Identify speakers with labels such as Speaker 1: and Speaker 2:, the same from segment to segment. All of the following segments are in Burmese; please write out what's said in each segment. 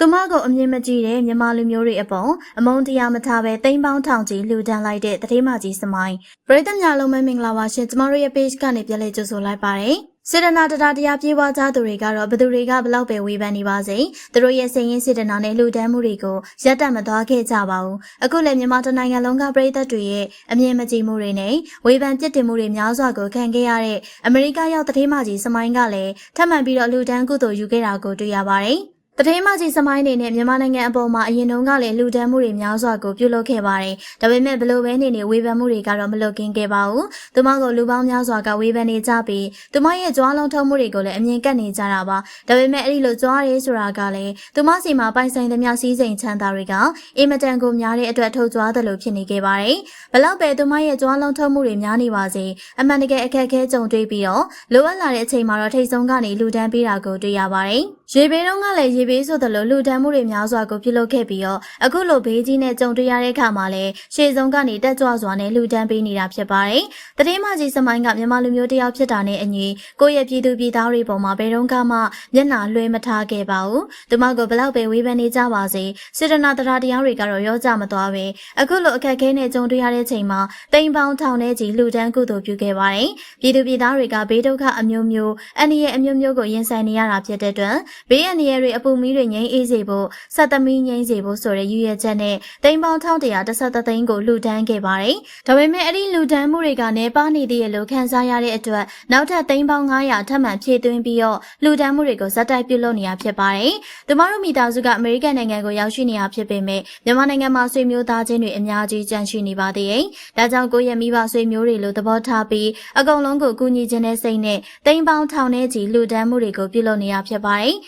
Speaker 1: သူမကိုအမြင်မကြည့်တဲ့မြန်မာလူမျိုးတွေအပေါ်အမုန်းတရားမထားပဲတိမ်ပေါင်းထောင်ကြီးလှူဒန်းလိုက်တဲ့တတိမကြီးစမိုင်းပရိသတ်များလုံးပဲမင်္ဂလာပါရှင်ကျမတို့ရဲ့ page ကနေပြန်လည်ကြိုဆိုလိုက်ပါတယ်စေတနာတရားတရားပြေးပွားကြသူတွေကတော့ဘယ်သူတွေကဘလောက်ပဲဝေဖန်နေပါစေသူတို့ရဲ့စိတ်ရင်းစေတနာနဲ့လှူဒန်းမှုတွေကိုရပ်တန့်မသွားခဲ့ကြပါဘူးအခုလည်းမြန်မာတနိုင်ငံလုံးကပရိသတ်တွေရဲ့အမြင်မကြည်မှုတွေနဲ့ဝေဖန်ပြစ်တင်မှုတွေများစွာကိုခံခဲ့ရတဲ့အမေရိကရောက်တတိမကြီးစမိုင်းကလည်းထပ်မံပြီးတော့လှူဒန်းကုသိုလ်ယူခဲ့တာကိုတွေ့ရပါတယ် တထေးမကြီးစမိုင်းနေနဲ့မြန်မာနိုင်ငံအပေါ်မှာအရင်တုန်းကလည်းလူဒန်းမှုတွေများစွာကိုပြုလုပ်ခဲ့ပါတယ်။ဒါပေမဲ့ဘလို့ပဲနေနေဝေဖန်မှုတွေကတော့မလွတ်ကင်းခဲ့ပါဘူး။သူမကိုလူပေါင်းများစွာကဝေဖန်နေကြပြီးသူမရဲ့ကြွားလုံးထုံးမှုတွေကိုလည်းအမြင်ကပ်နေကြတာပါ။ဒါပေမဲ့အဲ့ဒီလိုကြွားရဲဆိုတာကလည်းသူမစီမှာပိုင်ဆိုင်သမျှစည်းစိမ်ချမ်းသာတွေကအင်မတန်ကိုများတဲ့အတွက်ထုတ်ကြွားသလိုဖြစ်နေခဲ့ပါတယ်။ဘလောက်ပဲသူမရဲ့ကြွားလုံးထုံးမှုတွေများနေပါစေအမှန်တကယ်အခက်အခဲကြုံတွေ့ပြီးတော့လိုအပ်လာတဲ့အချိန်မှာတော့ထိတ်ဆုံးကနေလူဒန်းပေးတာကိုတွေ့ရပါတယ်။ ရေဘေးတုန်းကလည်းရေဘေးဆိုသလိုလူဒန်းမှုတွေများစွာကိုပြုလုပ်ခဲ့ပြီးတော့အခုလိုဘေးကြီးနဲ့ကြုံတွေ့ရတဲ့အခါမှာလည်းရှေ့ဆုံးကနေတက်ကြွစွာနဲ့လူဒန်းပေးနေတာဖြစ်ပါတယ်။တတိမကြီးစမိုင်းကမြန်မာလူမျိုးတစ်ယောက်ဖြစ်တာနဲ့အညီကိုယ့်ရဲ့ပြည်သူပြည်သားတွေပေါ်မှာဘယ်တော့မှမျက်နှာလွှဲမထားခဲ့ပါဘူး။သူမကိုဘလောက်ပဲဝေဖန်နေကြပါစေစေတနာတရားတရားတွေကတော့ရောကြမသွားပဲအခုလိုအခက်အခဲနဲ့ကြုံတွေ့ရတဲ့ချိန်မှာတိမ်ပေါင်းထောင်ထဲကြီးလူဒန်းကုသိုလ်ပြုခဲ့ပါတယ်။ပြည်သူပြည်သားတွေကဘေးဒုက္ခအမျိုးမျိုးအန္တရာယ်အမျိုးမျိုးကိုရင်ဆိုင်နေရတာဖြစ်တဲ့အတွက်ဘေးအန္တရာယ်တွေအပူမီးတွေငြိမ်းအေးစေဖို့ဆက်သမီးငြိမ်းစေဖို့ဆိုတဲ့ရည်ရွယ်ချက်နဲ့တိမ်ပေါင်း1113သိန်းကိုလှူဒန်းခဲ့ပါတယ်။ဒါပေမဲ့အဲ့ဒီလှူဒန်းမှုတွေကနေပါနေသေးရလို့ခန်းစားရတဲ့အတွက်နောက်ထပ်သိန်းပေါင်း900ထပ်မံဖြည့်သွင်းပြီးတော့လှူဒန်းမှုတွေကိုဇက်တိုက်ပြုလုပ်နေရဖြစ်ပါတယ်။သူမတို့မိသားစုကအမေရိကန်နိုင်ငံကိုရောက်ရှိနေရဖြစ်ပေမဲ့မြန်မာနိုင်ငံမှာဆွေမျိုးသားချင်းတွေအများကြီးကြန့်ရှိနေပါသေးတယ်။ဒါကြောင့်ကိုယ့်ရဲ့မိဘဆွေမျိုးတွေလိုသဘောထားပြီးအကုန်လုံးကိုကူညီခြင်းနဲ့စိတ်နဲ့သိန်းပေါင်းထောင်နဲ့ချီလှူဒန်းမှုတွေကိုပြုလုပ်နေရဖြစ်ပါတယ်။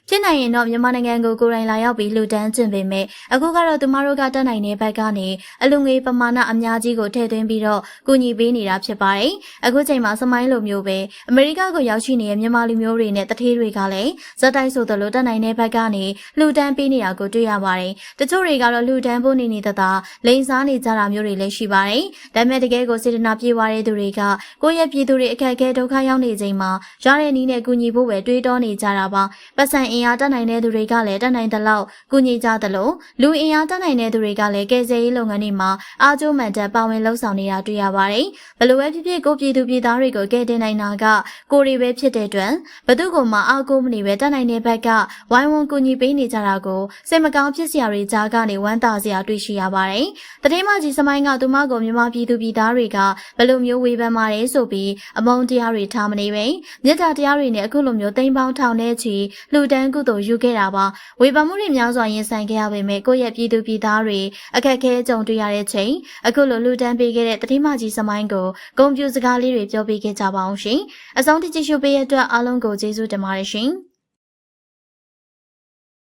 Speaker 1: ဖြစ်နိုင်ရင်တော့မြန်မာနိုင်ငံကိုကိုယ်တိုင်လာရောက်ပြီးလူတန်းကျင့်ပေမဲ့အခုကတော့သူမတို့ကတက်နိုင်တဲ့ဘက်ကနေအလူငွေပမာဏအများကြီးကိုထည့်သွင်းပြီးတော့ကူညီပေးနေတာဖြစ်ပါတယ်။အခုချိန်မှာစမိုင်းလိုမျိုးပဲအမေရိကကိုရောက်ရှိနေတဲ့မြန်မာလူမျိုးတွေနဲ့တထေးတွေကလည်းဇက်တိုက်ဆိုသလိုတက်နိုင်တဲ့ဘက်ကနေလူတန်းပေးနေတာကိုတွေ့ရပါတယ်။တချို့တွေကတော့လူတန်းဖို့နေနေတသာလိန်စားနေကြတာမျိုးတွေလည်းရှိပါတယ်။ဒါပေမဲ့တကယ်ကိုစေတနာပြေဝတဲ့သူတွေကကိုယ့်ရဲ့ပြည်သူတွေအခက်အခဲဒုက္ခရောက်နေချိန်မှာရတဲ့နည်းနဲ့ကူညီဖို့ပဲတွေးတောနေကြတာပါ။ပတ်စံအင်အားတက်နိုင်တဲ့သူတွေကလည်းတက်နိုင်သလောက်ကူညီကြသလိုလူအင်အားတက်နိုင်တဲ့သူတွေကလည်းကယ်ဆယ်ရေးလုပ်ငန်းတွေမှာအားကျိုးမှန်တက်ပါဝင်လှုပ်ဆောင်နေတာတွေ့ရပါတယ်။ဘလို့ပဲဖြစ်ဖြစ်ကိုပြည်သူပြည်သားတွေကိုကယ်တင်နိုင်တာကကိုရီပဲဖြစ်တဲ့အတွက်ဘသူကမှအားကိုးမနေပဲတက်နိုင်တဲ့ဘက်ကဝိုင်းဝန်းကူညီပေးနေကြတာကိုစိတ်မကောင်းဖြစ်စရာတွေကြားကနေဝမ်းသာစရာတွေ့ရှိရပါတယ်။တတိမကြီးစမိုင်းကသူမကိုမြန်မာပြည်သူပြည်သားတွေကဘလို့မျိုးဝေဖန်ပါတယ်ဆိုပြီးအမုန်းတရားတွေထားမနေပဲမြတ်တာတရားတွေနဲ့အခုလိုမျိုးတိမ်ပေါင်းထောင်တဲ့ချီလူတန်းကုသိုလ်ယူခဲ့တာပါဝေဖန်မှုတွေများစွာရင်ဆိုင်ခဲ့ရပေမဲ့ကိုယ့်ရဲ့ပြည်သူပြည်သားတွေအခက်အခဲကြုံတွေ့ရတဲ့ချိန်အခုလိုလူတန်းပေးခဲ့တဲ့တတိမကြီးစမိုင်းကိုဂုံပြူစကားလေးတွေပြောပြခဲ့ကြပါအောင်ရှင်အဆုံးထိကြည့်ရှုပေးရတဲ့အတွက်အားလုံးကိုကျေးဇူးတင်ပါတယ်ရှင်